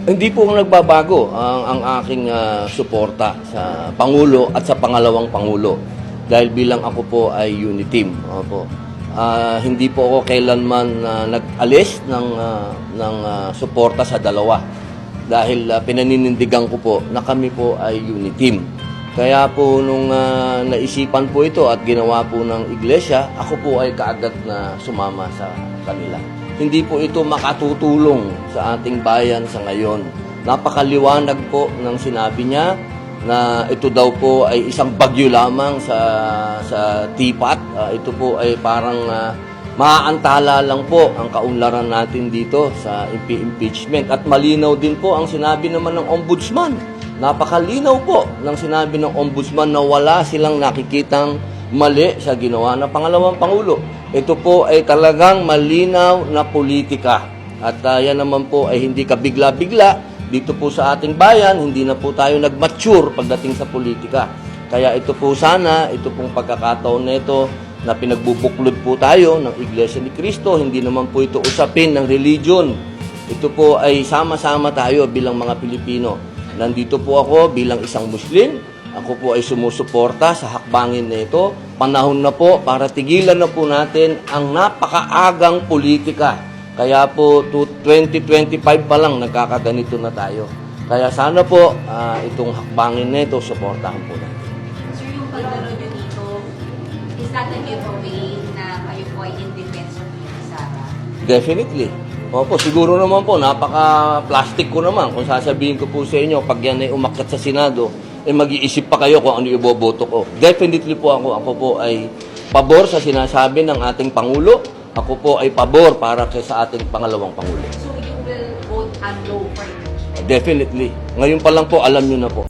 Hindi po nagbabago ang, ang aking ah, suporta sa Pangulo at sa pangalawang Pangulo. Dahil bilang ako po ay unity team. Opo. Ah, hindi po ako kailanman ah, nag-alis ng, ah, ng ah, suporta sa dalawa. Dahil ah, pinaninindigan ko po na kami po ay unity team. Kaya po nung ah, naisipan po ito at ginawa po ng iglesia, ako po ay kaagad na sumama sa kanila. Hindi po ito makatutulong sa ating bayan sa ngayon. Napakaliwanag po ng sinabi niya na ito daw po ay isang bagyo lamang sa sa tipat. Ah, ito po ay parang ah, maaantala lang po ang kaunlaran natin dito sa impe- impeachment. At malinaw din po ang sinabi naman ng ombudsman. Napakalinaw po ng sinabi ng ombudsman na wala silang nakikitang mali sa ginawa ng pangalawang pangulo. Ito po ay talagang malinaw na politika. At ah, yan naman po ay hindi ka bigla-bigla dito po sa ating bayan, hindi na po tayo nag-mature pagdating sa politika. Kaya ito po sana, ito pong pagkakataon nito na pinagbubuklod po tayo ng Iglesia ni Cristo, hindi naman po ito usapin ng religion. Ito po ay sama-sama tayo bilang mga Pilipino. Nandito po ako bilang isang Muslim. Ako po ay sumusuporta sa hakbangin na ito. Panahon na po para tigilan na po natin ang napakaagang politika. Kaya po, to 2025 pa lang nagkakaganito na tayo. Kaya sana po, ah, itong hakbangin na ito, suportahan po natin. Sir, yung paglaro nyo dito, is that a giveaway na kayo po ay in defense of Lady Sara? Definitely. Opo, siguro naman po, napaka-plastic ko naman. Kung sasabihin ko po sa inyo, pag yan ay umakyat sa Senado, eh mag-iisip pa kayo kung ano iboboto ko. Definitely po ako, ako po ay pabor sa sinasabi ng ating Pangulo. Ako po ay pabor para kay sa ating pangalawang Pangulo. So you will vote and no for impeachment? Definitely. Ngayon pa lang po, alam nyo na po.